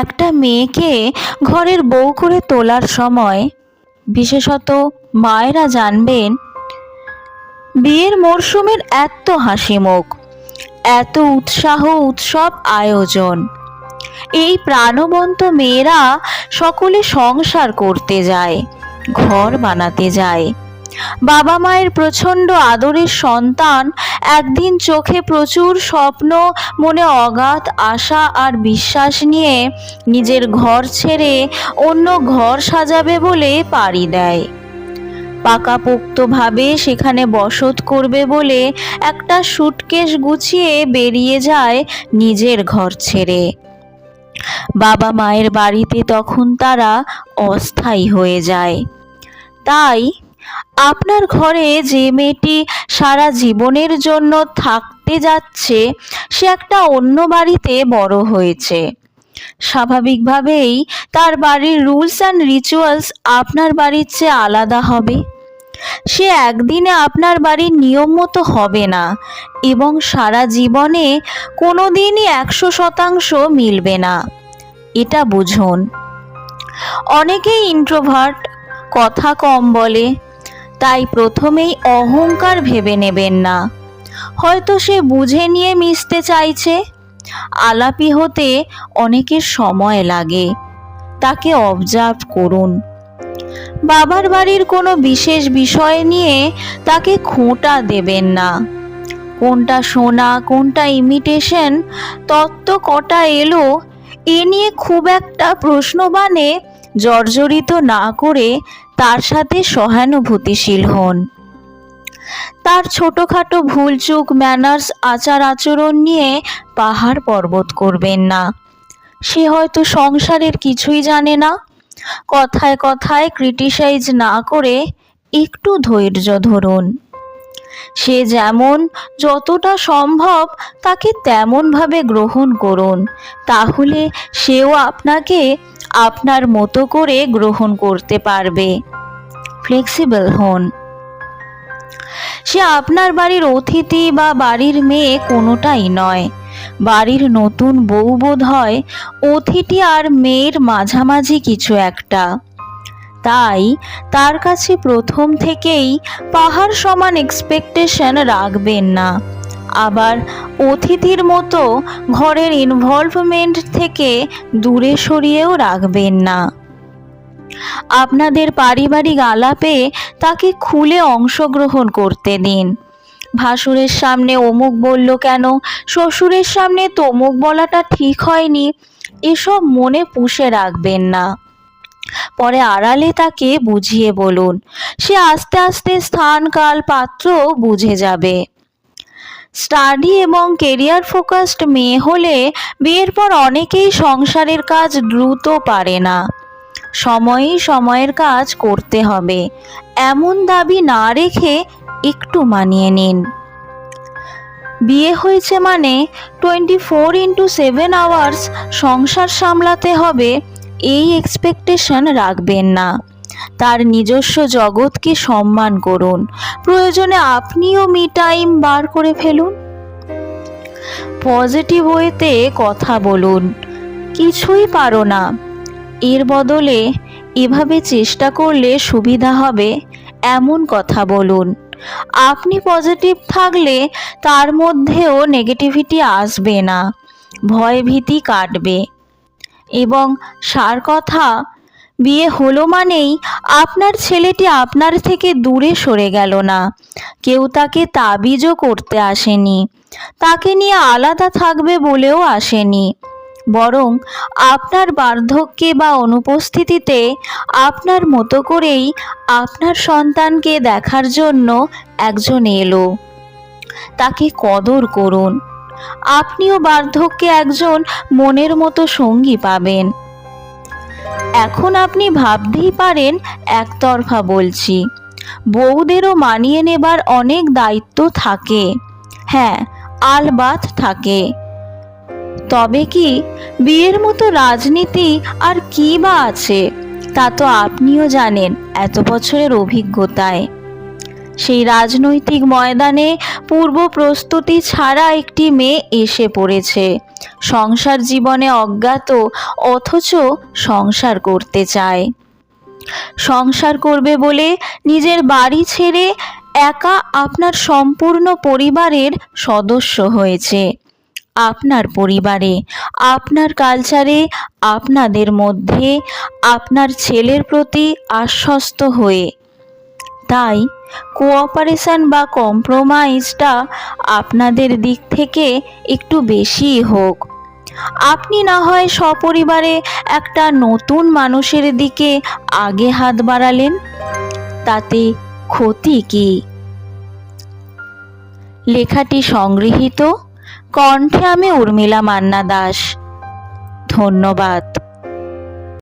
একটা মেয়েকে ঘরের বউ করে তোলার সময় বিশেষত মায়েরা জানবেন, বিয়ের মরশুমের এত হাসি মুখ, এত উৎসাহ উৎসব আয়োজন। এই প্রাণবন্ত মেয়েরা সকলে সংসার করতে যায়, ঘর বানাতে যায়। বাবা মায়ের প্রচণ্ড আদরের সন্তান একদিন চোখে প্রচুর স্বপ্ন, মনে অগাধ আশা আর বিশ্বাস নিয়ে নিজের ঘর ছেড়ে অন্য ঘর সাজাবে বলে পাড়ি দেয়। পাকাপোক্তভাবে সেখানে বসত করবে বলে একটা সুটকেস গুছিয়ে বেরিয়ে যায় নিজের ঘর ছেড়ে। বাবা মায়ের বাড়িতে তখন তারা অস্থায়ী হয়ে যায়। তাই আপনার ঘরে যে মেয়েটি সারা জীবনের জন্য থাকতে যাচ্ছে, সে একটা অন্য বাড়িতে বড় হয়েছে। স্বাভাবিকভাবেই তার বাড়ির রুলস অ্যান্ড রিচুয়ালস আপনার বাড়ির চেয়ে আলাদা হবে। সে একদিনে আপনার বাড়ির নিয়ম মতো হবে না এবং সারা জীবনে কোনো দিনই একশো শতাংশ মিলবে না। এটা বুঝুন। অনেকেই ইন্ট্রোভার্ট কথা কম বলে তাই প্রথমেই অহংকার ভেবে নেবেন না। হয়তো সে বুঝে নিয়ে মিশতে চাইছে। আলাপি হতে অনেকের সময় লাগে। তাকে অবজার্ভ করুন। বাবার বাড়ির কোনো বিশেষ বিষয় নিয়ে তাকে খোঁটা দেবেন না। কোনটা শোনা, কোনটা ইমিটেশন তত্ত্ব কটা এলো, এ নিয়ে খুব একটা প্রশ্নবাণে জর্জরিত না করে তার সাথে সহানুভূতিশীল হন। তার ছোটোখাটো ভুলচুক ম্যানার্স আচার আচরণ নিয়ে পাহাড় পর্বত করবেন না। সে হয়তো সংসারের কিছুই জানে না। কথায় কথায় ক্রিটিসাইজ না করে একটু ধৈর্য ধরুন। সে যেমন যতটা সম্ভব তাকে তেমনভাবে গ্রহণ করুন, তাহলে সেও আপনাকে আপনার মতো করে গ্রহণ করতে পারবে। ফ্লেক্সিবল হন। সে আপনার বাড়ির অতিথি বা বাড়ির মেয়ে কোনোটাই নয়। বাড়ির নতুন বউ বোধ হয় অতিথি আর মেয়ের মাঝামাঝি কিছু একটা। তাই তার কাছে প্রথম থেকেই পাহাড় সমান এক্সপেকটেশন রাখবেন না। আবার অতিথির মতো ঘরের ইনভলভমেন্ট থেকে দূরে সরিয়েও রাখবেন না। আপনাদের পারিবারিক আলাপে তাকে খুলে অংশগ্রহণ করতে দিন। ভাসুরের সামনে অমুক বলল কেন? শ্বশুরের সামনে তমুক বলাটা ঠিক হয়নি। এসব মনে পুষে রাখবেন না। পরে আড়ালে তাকে বুঝিয়ে বলুন, সে আস্তে আস্তে স্থান কাল পাত্র বুঝে যাবে। স্টাডি এবং কেরিয়ার ফোকাসড মেয়ে হলে বিয়ের পর অনেকেই সংসারের কাজ দ্রুত পারে না। সময়ই সময়ের কাজ করতে হবে। এমন দাবি না রেখে একটু মানিয়ে নিন। বিয়ে হয়েছে মানে twenty four into seven hours সংসার সামলাতে হবে, এই এক্সপেকটেশন রাখবেন না। তার নিজস্ব জগৎকে সম্মান করুন। প্রয়োজনে আপনিও মি টাইম বার করে ফেলুন। পজিটিভ ওয়েতে কথা বলুন। কিছুই পারো না। এর বদলে এভাবে চেষ্টা করলে সুবিধা হবে এমন কথা বলুন। আপনি পজিটিভ থাকলে তার মধ্যেও নেগেটিভিটি আসবে না। ভয় ভীতি কাটবে। এবং সার কথা বিয়ে হলো মানেই আপনার ছেলেটি আপনার থেকে দূরে সরে গেল না। কেউ তাকে তাবিজও করতে আসেনি। তাকে নিয়ে আলাদা থাকবে বলেও আসেনি। বরং আপনার বার্ধক্যে বা অনুপস্থিতিতে আপনার মতো করেই আপনার সন্তানকে দেখার জন্য একজন এলো। তাকে কদর করুন। আপনিও বার্ধক্যে একজন মনের মতো সঙ্গী পাবেন। এখন আপনি ভাবতেই পারেন, একতরফা বলছি। বউদেরও মানিয়ে নেবার অনেক দায়িত্ব থাকে। হ্যাঁ আলবাত থাকে। তবে কি, বিয়ের মতো রাজনীতি আর কি বা আছে, তা তো আপনিও জানেন এত বছরের অভিজ্ঞতায়। সেই রাজনৈতিক ময়দানে পূর্ব প্রস্তুতি ছাড়া একটি মেয়ে এসে পড়েছে। সংসার জীবনে অজ্ঞাত, অথচ সংসার করতে চায়। সংসার করবে বলে নিজের বাড়ি ছেড়ে একা আপনার সম্পূর্ণ পরিবারের সদস্য হয়েছে। আপনার পরিবারে, আপনার কালচারে, আপনাদের মধ্যে আপনার ছেলের প্রতি আশ্বস্ত হয়ে তাই কোঅপারেশন বা কম্প্রোমাইজটা আপনাদের দিক থেকে একটু বেশিই হোক। আপনি না হয় সপরিবারে একটা নতুন মানুষের দিকে আগে হাত বাড়ালেন, তাতে ক্ষতি কি? লেখাটি সংগৃহীত, কণ্ঠে আমি উর্মিলা মান্না দাস। ধন্যবাদ।